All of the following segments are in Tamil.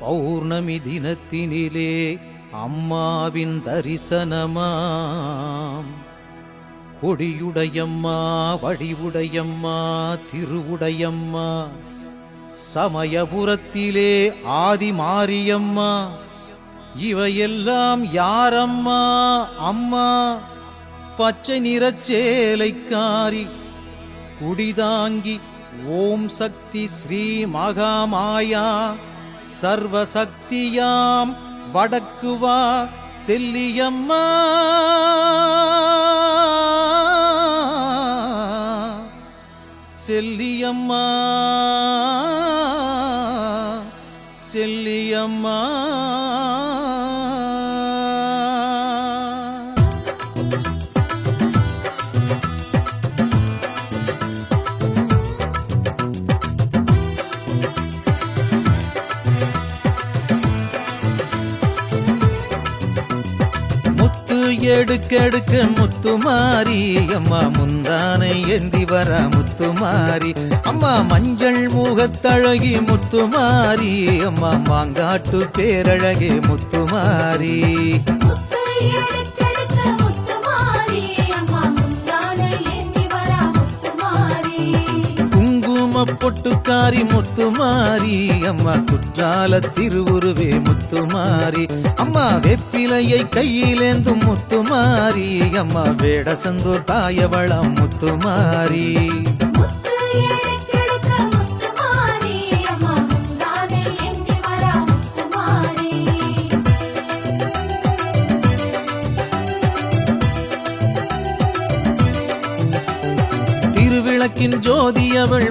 பௌர்ணமி தினத்தினிலே அம்மாவின் தரிசனமாம் கொடியுடையம்மா வழிவுடையம்மா திருவுடையம்மா சமயபுரத்திலே ஆதி மாரியம்மா இவையெல்லாம் யாரம்மா? அம்மா பச்சை நிறச்சேலைக்காரி குடிதாங்கி ஓம் சக்தி ஸ்ரீ மகாமாயா சர்வசக்தியாம் வடக்குவா செல்லியம்மா. செல்லியம்மா. செல்லியம்மா. thank you எடுக்கெடுக்க முத்துமாரி அம்மா முந்தானை ஏந்தி வர முத்துமாரி அம்மா மஞ்சள் முகத்தழகி முத்துமாரி அம்மா மாங்காட்டு பேரழகே முத்துமாரி குங்கும முத்துமாரி. அம்மா குற்றால திருவுருவே முத்துமாரி. அம்மா வெப்பிலையை கையிலேந்தும் முத்துமாரி. அம்மா வேடசந்தூர் தாயவளம் முத்துமாரி முத்துமாரி. திருவிளக்கின் ஜோதி அவள்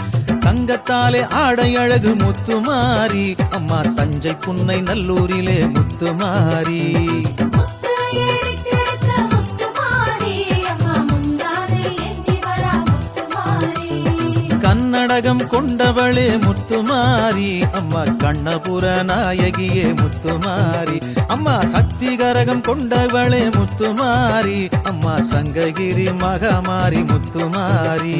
தங்கத்தாலே ஆடை அழகு முத்துமாரி அம்மா தஞ்சை புன்னை நல்லூரிலே முத்துமாரி முத்து எடுக்கெடுக்க கன்னடகம் கொண்டவளே முத்துமாரி அம்மா கண்ணபுர நாயகியே முத்துமாரி அம்மா சக்தி கரகம் கொண்டவளே முத்துமாரி அம்மா சங்ககிரி மகமாரி முத்துமாரி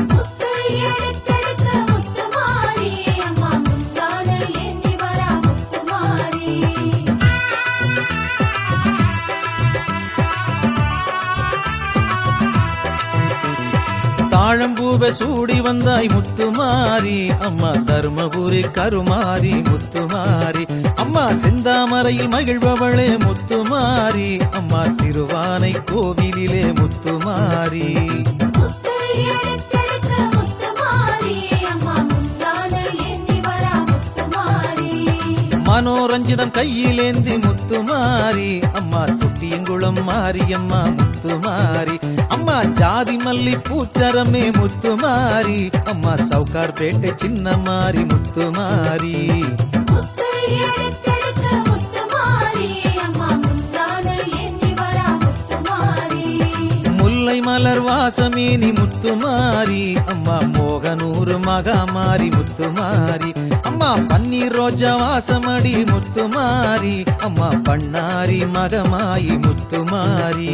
தாழம்பூவை சூடி வந்தாய் முத்துமாரி அம்மா தருமபுரி கருமாரி முத்துமாரி அம்மா செந்தாமரையில் மகிழ்பவளே முத்துமாரி அம்மா திருவானை கோவிலிலே முத்துமாரி மனோரஞ்சிதம் கையிலேந்தி முத்துமாரி அம்மா துட்டியங்குளம் மாரியம்மா முத்துமாரி அம்மா ஜாதி மல்லி பூச்சரமே முத்துமாரி அம்மா சவுகார் பேட்டை சின்னமாரி முத்துமாரி முத்து முத்துமாரி மலர் வாசமேனி முத்துமாரி அம்மா மோகனூறு மகாமாரி முத்துமாரி அம்மா பன்னீர் ரோஜா வாசமடி முத்துமாரி அம்மா பண்ணாரி மகமாயி முத்துமாரி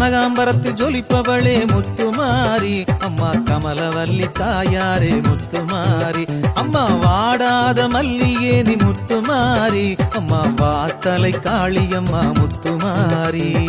கனகாம்பரத்தில் ஜொலிப்பவளே முத்துமாரி. அம்மா கமலவல்லி தாயாரே முத்துமாரி. அம்மா வாடாத மல்லியே நீ முத்துமாரி. அம்மா வாத்தலை காளியம்மா முத்துமாரி.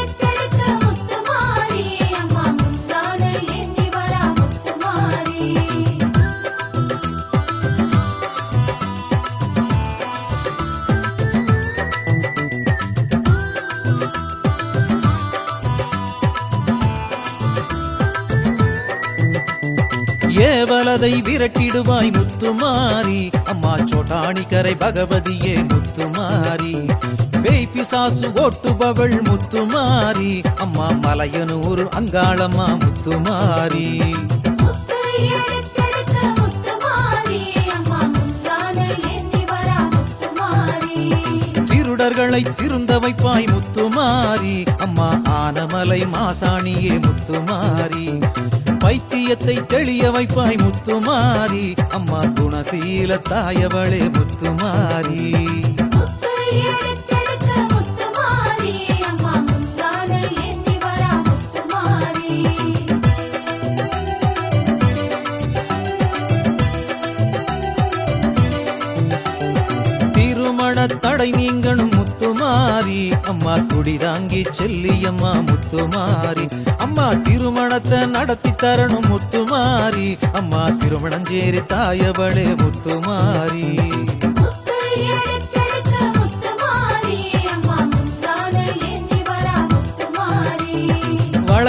ஏவலதை விரட்டிடுவாய் முத்துமாரி. அம்மா சோட்டாணிக்கரை பகவதியே முத்துமாரி. பேய் பிசாசு ஓட்டுபவள் முத்துமாரி. அம்மா மலையனூர் அங்காளம்மா முத்துமாரி. முத்து முத்துமாரி மலர்களை திருந்த வைப்பாய் முத்துமாரி. அம்மா ஆனமலை மாசாணியே முத்துமாரி. பைத்தியத்தை தெளிய வைப்பாய் முத்துமாரி. அம்மா குணசீல தாயவளே முத்துமாரி. தாங்கி செல்லியம்மா முத்துமாரி. அம்மா திருமணத்தை நடத்தி தரணும் முத்துமாரி. அம்மா திருமணஞ்சேரி தாயவளே முத்துமாரி.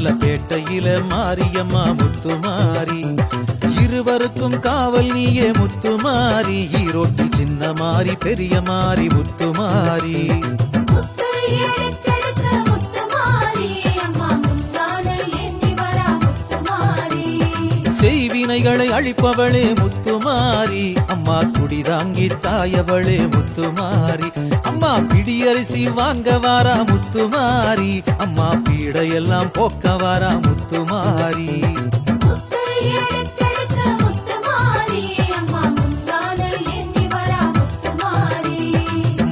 உடுமல மாரியம்மா முத்துமாரி இருவருக்கும் காவல் நீயே முத்துமாரி ஈரோட்டில் சின்ன மாறி பெரிய மாறி முத்துமாரி செய்வினைகளை அழிப்பவளே முத்துமாரி. அம்மா குடிதாங்கி தாயவளே முத்துமாரி. அம்மா பிடியரிசி வாங்க வாரா முத்துமாரி. அம்மா பீடையெல்லாம் போக்க வாரா முத்துமாரி. முத்து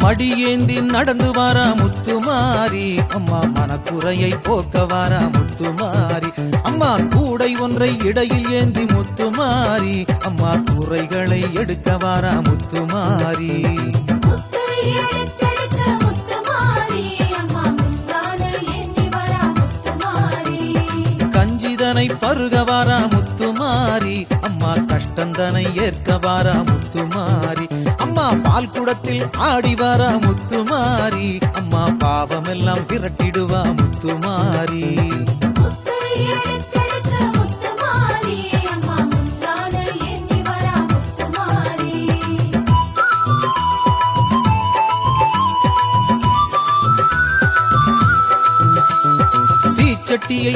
மடியேந்தி நடந்து வாரா முத்துமாரி. அம்மா மனக்குறையை போக்க வாரா முத்துமாரி. அம்மா கூடை ஒன்றை இடையில் ஏந்தி முத்துமாரி அம்மா குறைகளை எடுக்க வாரா முத்துமாரி. கஞ்சிதனை பருக வாரா முத்துமாரி அம்மா கஷ்டந்தனை ஏற்க வாரா முத்துமாரி. அம்மா பால் குடத்தில் ஆடி வாரா முத்துமாரி அம்மா பாவமெல்லாம் விரட்டிடுவா முத்துமாரி.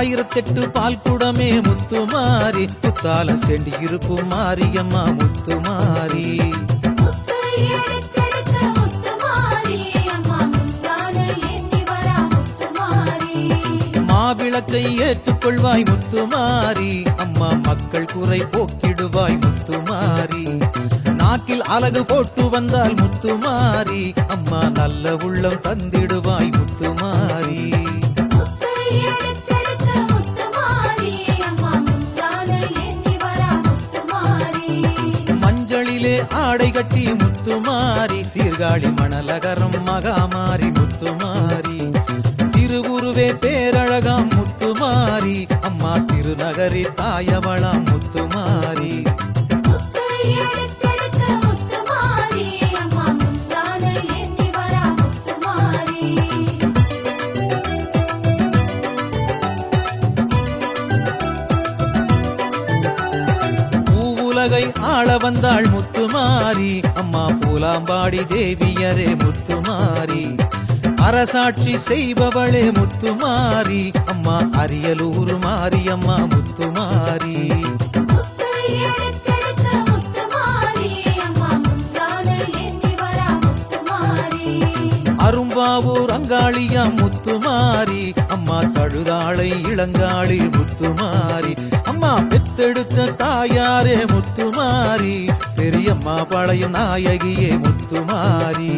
ஆயிரத்தெட்டு பால் குடமே முத்துமாரி புத்தால செண்டி இருக்கும் மாரியம்மா முத்துமாரி மாவிளக்கை ஏற்றுக்கொள்வாய் முத்துமாரி அம்மா மக்கள் குறை போக்கிடுவாய் முத்துமாரி நாக்கில் அழகு போட்டு வந்தால் முத்துமாரி அம்மா நல்ல உள்ளம் தந்திடுவாய் முத்துமாரி ஆடை கட்டி முத்துமாரி சீர்காழி மணலகரம் மகாமாரி முத்துமாரி திருவுருவே பேரழகாம் முத்துமாரி அம்மா திருநகரி தாயவளாம் முத்துமாரி பூலாம்பாடி தேவியரே முத்துமாரி. அரசாட்சி செய்பவளே முத்துமாரி. அம்மா அரியலூர் முத்துமாரி. அம்மா முத்துமாரி. அரும்பாவூர் அங்காளியா முத்துமாரி. அம்மா கழுதாளை இளங்காளி முத்துமாரி. அம்மா பெத்தெடுத்த தாயாரே முத்துமாரி. பெரியம்மா பழையும் நாயகியே முத்துமாரி.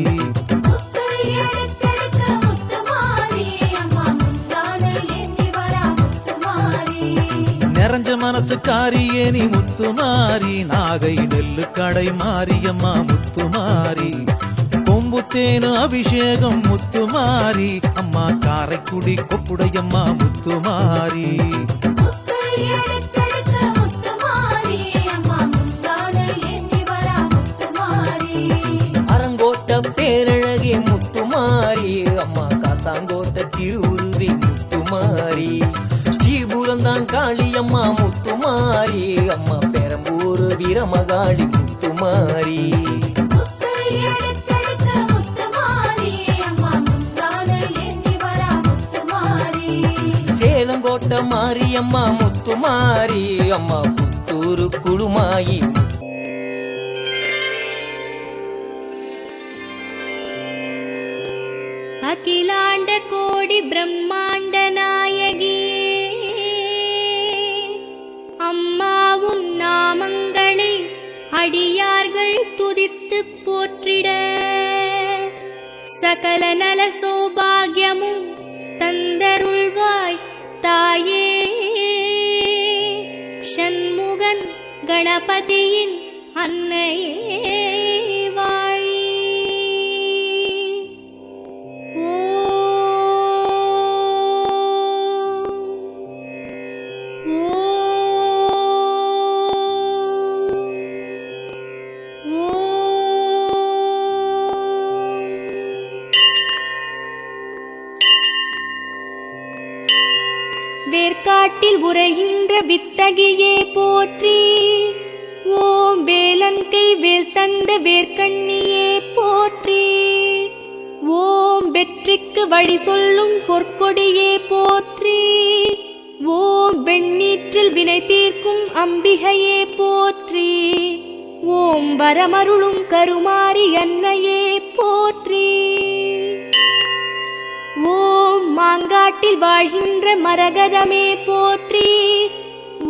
நிறைஞ்ச மனசுக்காரியே நீ முத்துமாரி. நாகை நெல்லு கடை மாரியம்மா முத்துமாரி. கொம்புத்தேனு அபிஷேகம் முத்துமாரி. அம்மா காரைக்குடி கொப்புடையம்மா முத்துமாரி. முத்துமாரி அம்மா காசாங்கோட்ட திருவுருவே முத்துமாரி ஸ்ரீபுரந்தான் காளியம்மா முத்துமாரி அம்மா பெரம்பூர் வீரமகாளி முத்துமாரி அம்மா முந்தான ஏந்தி வரா முத்துமாரி சேலங்கோட்ட மாரியம்மா முத்துமாரி அம்மா புத்தூரு குழுமாயி அகிலாண்ட கோடி பிரம்மாண்ட நாயகியே அம்மாவும் நாமங்களை அடியார்கள் துதித்து போற்றிட. சகல நல சௌபாகியமும் தந்தருள்வாய் தாயே. சண்முகன் கணபதியின் அன்னையே. வேர்க்காட்டில் உரைகின்ற வித்தகியே போற்றி. ஓம் வேலன்கை வேல் தந்த வேர்க்கண்ணியே போற்றி. ஓம் வெற்றிக்கு வழி சொல்லும் பொற்கொடியே போற்றி. ஓம் வெண்ணீற்றில் வினை தீர்க்கும் அம்பிகையே போற்றி. ஓம் வரமருளும் கருமாரி அன்னையே போற்றி. மாங்காட்டில் வாழ்கின்ற மரகதமே போற்றி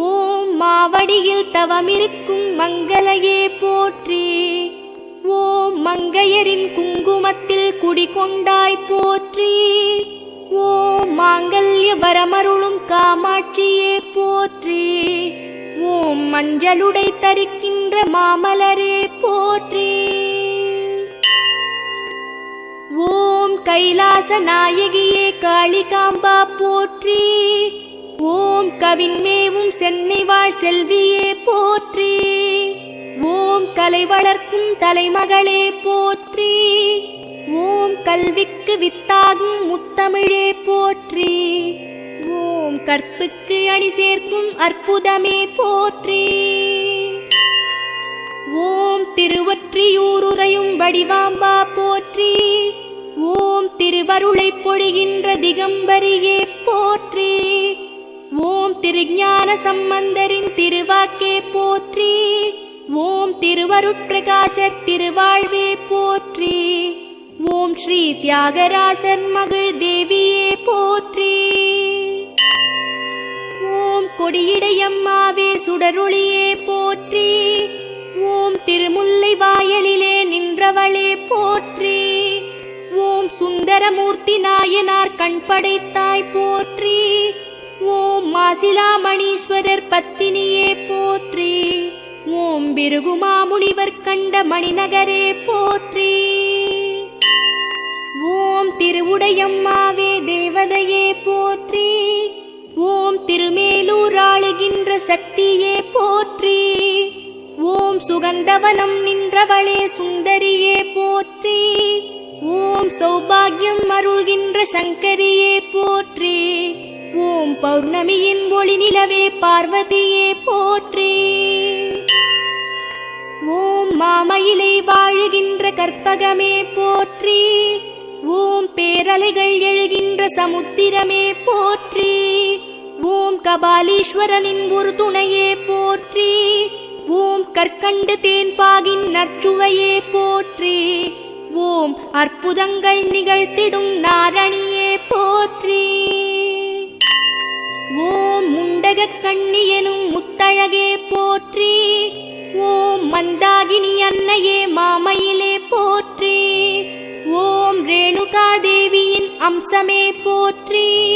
ஓம் மாவடியில் தவமிருக்கும் மங்களையே போற்றி. ஓம் மங்கையரின் குங்குமத்தில் குடிகொண்டாய் போற்றி ஓம் மாங்கல்ய வரமருளும் காமாட்சியே போற்றி. ஓம் மஞ்சளுடை தரிக்கின்ற மாமலரே போற்றி. ஓம் கைலாச நாயகியே காளிகாம்பா போற்றி. ஓம் கவின்மேவும் சென்னை வாழ் செல்வியே போற்றி. ஓம் கலை வளர்க்கும் தலைமகளே போற்றி. ஓம் கல்விக்கு வித்தாகும் முத்தமிழே போற்றி. ஓம் கற்புக்கு அணி சேர்க்கும் அற்புதமே போற்றி. ஓம் திருவொற்றியூருரையும் வடிவாம்பா போற்றி. ஓம் திருவருளை பொழிகின்ற திகம்பரியே போற்றி. ஓம் திருஞான சம்பந்தரின் திருவாக்கே போற்றி. ஓம் திருவருட்பிரகாசர் திருவாழ்வே போற்றி. ஓம் ஸ்ரீ தியாகராசர் மகள் தேவியே போற்றி. ஓம் கொடியிடையம்மாவே சுடருளியே போற்றி. ஓம் திருமுல்லை வாயலிலே நின்றவளே போற்றி. சுந்தரமூர்த்தி நாயனார் கண் படைத்தாய் போற்றி. ஓம் மாசிலாமணீஸ்வரர் பத்தினியே போற்றி. ஓம் பிருகுமாமுனிவர் கண்ட மணிநகரே போற்றி. ஓம் திருவுடையம்மாவே தேவதையே போற்றி. ஓம் திருமேலூர் ஆளுகின்ற சக்தியே போற்றி. ஓம் சுகந்தவனம் நின்றவளே சுந்தரியே போற்றி. ஓம் சௌபாகியம் அருள்கின்ற சங்கரியே போற்றி. ஓம் பௌர்ணமியின் ஒளி நிலவே பார்வதியே போற்றி. ஓம் மாமயிலை வாழுகின்ற கற்பகமே போற்றி. ஓம் பேரலைகள் எழுகின்ற சமுத்திரமே போற்றி. ஓம் கபாலீஸ்வரனின் ஒரு துணையே போற்றி. ஓம் கற்கண்டு தேன்பாகின் நற்சுவையே போற்றி. ஓம் அற்புதங்கள் நிகழ்த்திடும் நாரணியே போற்றி. ஓம் முண்டக கண்ணி எனும் முத்தழகே போற்றி. ஓம் மந்தாகினி அன்னையே மாமையிலே போற்றி. ஓம் ரேணுகா தேவியின் அம்சமே போற்றி.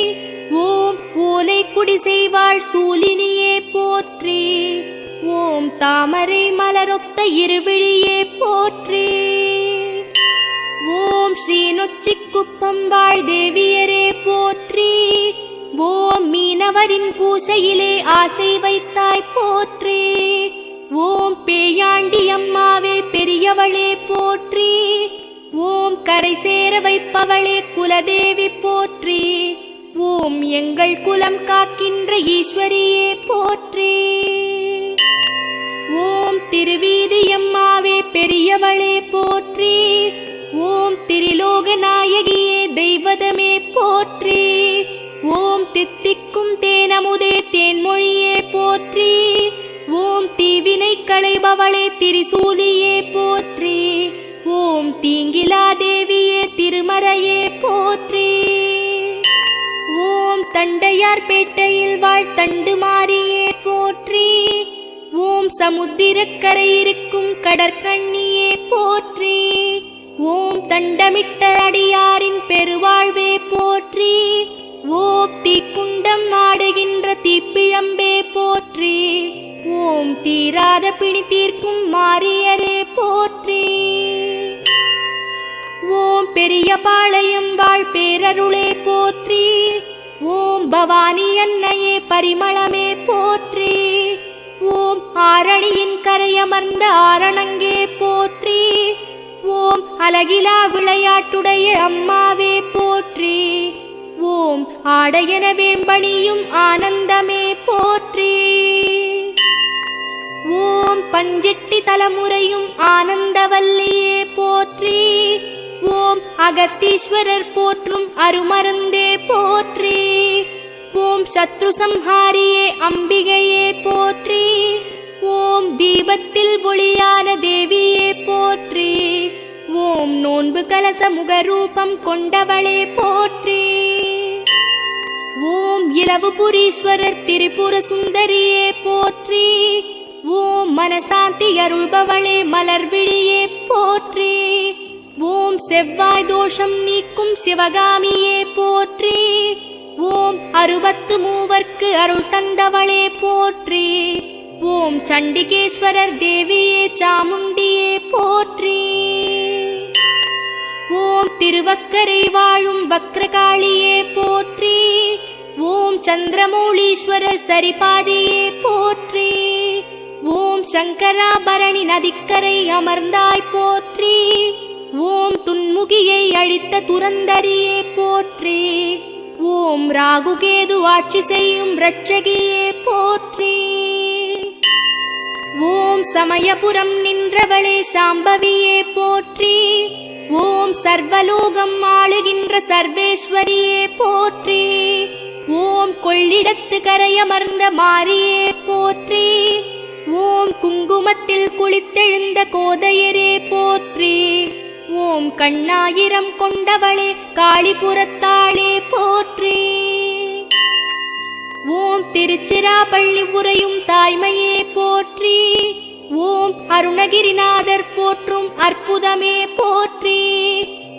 ஓம் ஓலை குடிசை வாழ் சூலினியே போற்றி. ஓம் தாமரை மலரொத்த இருவிழியே போற்றி. ஓம் ஸ்ரீ நொச்சிக்குப்பம் வாழ் தேவியரே போற்றி. ஓம் மீனவரின் பூசையிலே ஆசை வைத்தாய் போற்றி. ஓம் பேயாண்டி அம்மாவே பெரியவளே போற்றி. ஓம் கரை சேர வைப்பவளே குலதேவி போற்றி. ஓம் எங்கள் குலம் காக்கின்ற ஈஸ்வரியே போற்றி. ஓம் திருவீதியம்மாவே பெரியவளே போற்றி. ஓம் திரிலோக நாயகியே தெய்வதமே போற்றி. ஓம் தித்திக்கும் தேனமுதே தேன்மொழியே போற்றி. ஓம் தீவினை களைபவளே திரிசூலியே போற்றி. ஓம் தீங்கிலா தேவியே திருமறையே போற்றி. ஓம் தண்டையார் பேட்டையில் வாழ் தண்டு மாறியே போற்றி. ஓம் சமுத்திரக்கரை இருக்கும் கடற்கண்ணியே போற்றி. தண்டமிட்ட அடியாரின் பெருவாழ்வே போற்றி ஓம் தீக்குண்டம் நாடுகின்ற தீப்பிழம்பே போற்றி ஓம் தீராத பிணி தீர்க்கும் மாரியரே போற்றி. ஓம் பெரிய பாளையம் வாழ் பேரருளே போற்றி ஓம் பவானி அன்னையே பரிமளமே போற்றி ஓம் ஆரணியின் கரையமர்ந்த ஆரணங்கே போற்றி. ஓம் அழகிலா விளையாட்டுடைய அம்மாவே போற்றி. ஓம் ஆடையன வேம்பணியும் ஆனந்தமே போற்றி. ஓம் பஞ்செட்டி தலைமுறையும் ஆனந்தவல்லியே போற்றி. ஓம் அகத்தீஸ்வரர் போற்றும் அருமருந்தே போற்றி. ஓம் சத்ரு சம்ஹாரியே அம்பிகையே போற்றி. ஓம் தீபத்தில் ஒளியான தேவியே போற்றி. ஓம் நோன்பு கலச முகரூபம் கொண்டவளே போற்றி. ஓம் இளவு புரீஸ்வரர் திரிபுர சுந்தரியே போற்றி. ஓம் மனசாந்தி அருள்பவளே மலர்விழியே போற்றி. ஓம் செவ்வாய் தோஷம் நீக்கும் சிவகாமியே போற்றி. ஓம் அறுபத்து மூவர்க்கு அருள் தந்தவளே போற்றி. ஓம் சண்டிகேஸ்வரர் தேவியே சாமுண்டியே போற்றி. திருவக்கரை வாழும் வக்ரகாளியே போற்றி. ஓம் சந்திரமௌலீஸ்வரர் சரிபாதியே போற்றி. ஓம் சங்கராபரணி நதிக்கரை அமர்ந்தாய் போற்றி. ஓம் துன்முகியை அழித்த துரந்தரியே போற்றி. ஓம் ராகுகேது ஆட்சி செய்யும் ரட்சகியே போற்றி. ஓம் சமயபுரம் நின்றவளே சாம்பவியே போற்றி. ஓம் சர்வலோகம் ஆளுகின்ற சர்வேஸ்வரியே போற்றி. ஓம் கொள்ளிடத்து கரையமர்ந்த மாரியே போற்றி. ஓம் குங்குமத்தில் குளித்தெழுந்த கோதையரே போற்றி. ஓம் கண்ணாயிரம் கொண்டவளே காளிபுரத்தாளே போற்றி. ஓம் திருச்சிராப்பள்ளி உரையும் தாய்மையே போற்றி. ஓம் அருணகிரிநாதர் போற்றும் அற்புதமே போற்றி.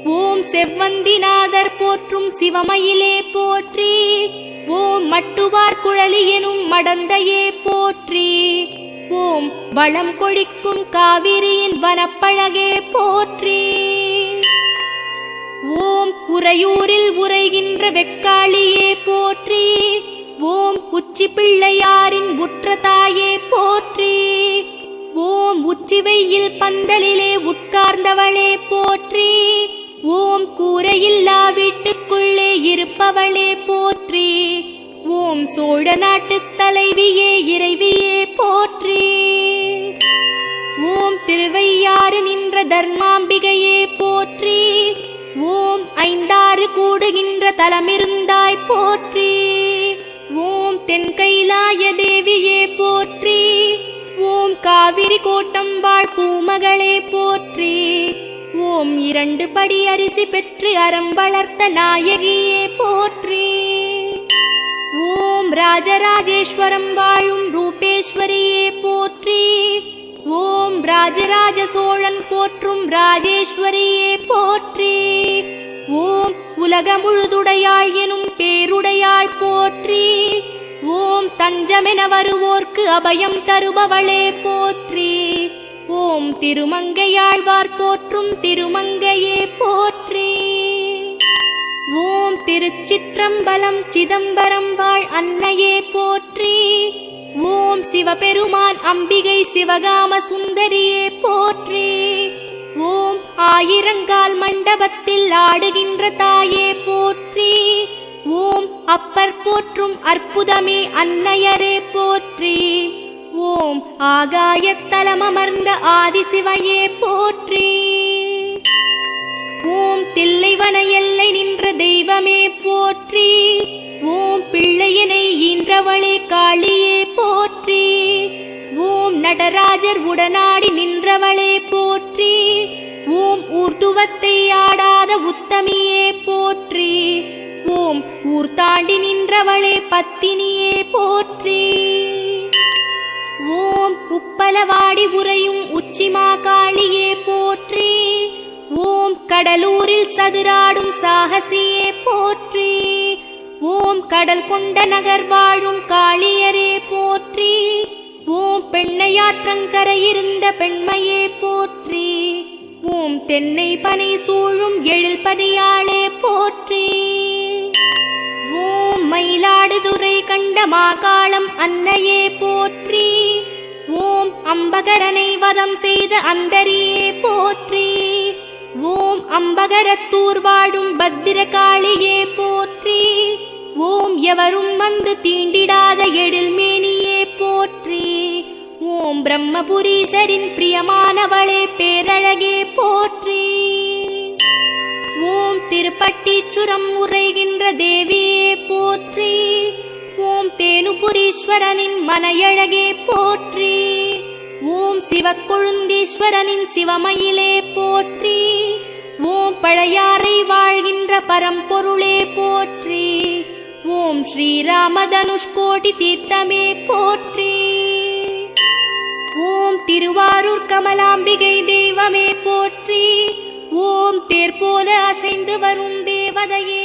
ஓம் செவ்வந்திநாதர் போற்றும் சிவமயிலே போற்றி. ஓம் மட்டுவார் குழலி எனும் மடந்தையே போற்றி. ஓம் வளம் கொழிக்கும் காவிரியின் வனப்பழகே போற்றி. ஓம் உறையூரில் உரைகின்ற வெக்காளியே போற்றி. ஓம் உச்சி பிள்ளையாரின் உற்ற தாயே போற்றி. ஓம் உச்சிவையில் பந்தலிலே உட்கார்ந்தவளே போற்றி. ஓம் கூரையில்லா வீட்டுக்குள்ளே இருப்பவளே போற்றி. ஓம் சோழ நாட்டு தலைவியே இறைவியே போற்றி. ஓம் திருவையாறு நின்ற தர்மாம்பிகையே போற்றி. ஓம் ஐந்தாறு கூடுகின்ற தலமிருந்தாய் போற்றி. ஓம் தென்கைலாய தேவியே போற்றி. காவிரி கோட்டம் வாழ் பூமகளே போற்றி. ஓம் இரண்டு படி அரிசி பெற்று அறம் வளர்த்த நாயகியே போற்றி. ஓம் ராஜராஜேஸ்வரம் வாழும் ரூபேஸ்வரியே போற்றி. ஓம் ராஜராஜ சோழன் போற்றும் ராஜேஸ்வரியே போற்றி. ஓம் உலக முழுதுடையாள் எனும் பேருடையாள் போற்றி. தஞ்சமென வருவோர்க்கு அபயம் தருபவளே போற்றி. ஓம் திருமங்கையாழ்வார் போற்றும் திருமங்கையே போற்றி. ஓம் திருச்சிற்றம்பலம் சிதம்பரம் வாழ் அன்னையே போற்றி. ஓம் சிவபெருமான் அம்பிகை சிவகாம சுந்தரியே போற்றி. ஓம் ஆயிரங்கால் மண்டபத்தில் ஆடுகின்ற தாயே போற்றி. ஓம் அப்பர் போற்றும் அற்புதமே அன்னையரே போற்றி. ஓம் ஆகாயத்தலமர்ந்த ஆதிசிவையே போற்றி. ஓம் தில்லைவன எல்லை நின்ற தெய்வமே போற்றி. ஓம் பிள்ளையனை ஈன்றவளே காளியே போற்றி. ஓம் நடராஜர் உடனாடி நின்றவளே போற்றி. ஓம் ஊர்துவத்தை ஆடாத உத்தமியே போற்றி. ஓம் ஊர் தாண்டி நின்றவளே பத்தினியே போற்றி. ஓம் உப்பலவாடி உறையும் உச்சிமா காளியே போற்றி. ஓம் கடலூரில் சதுராடும் சாகசியே போற்றி. ஓம் கடல் கொண்ட நகர் வாழும் காளியரே போற்றி. ஓம் பெண்ணையாற்றங்கரையிருந்த பெண்மையே போற்றி. ஓம் தென்னை பனை சூழும் எழில்பதியாளே போற்றி. ஓம் மயிலாடுதுறை கண்ட மாகாளம் அன்னையே போற்றி. ஓம் அம்பகரனை வதம் செய்த அந்தரியே போற்றி. ஓம் அம்பகரத்தூர் வாழும் பத்திரகாளியே போற்றி. ஓம் எவரும் வந்து தீண்டிடாத எழில் மேனியே போற்றி. ஓம் பிரம்மபுரீசரின் பிரியமானவளே பேரழகே போற்றி. திருப்பட்டீச்சுரம் உரைகின்ற தேவியே போற்றி. ஓம் தேனுபுரீஸ்வரனின் மனையழகே போற்றி. ஓம் சிவக்கொழுந்தீஸ்வரனின் சிவமயிலே போற்றி. ஓம் பழையாறை வாழ்கின்ற பரம்பொருளே போற்றி. ஓம் ஸ்ரீராமதனுஷ்கோடி தீர்த்தமே போற்றி. ஓம் திருவாரூர் கமலாம்பிகை தெய்வமே போற்றி. ஓம் தேர் போல அசைந்து வரும் தேவதையே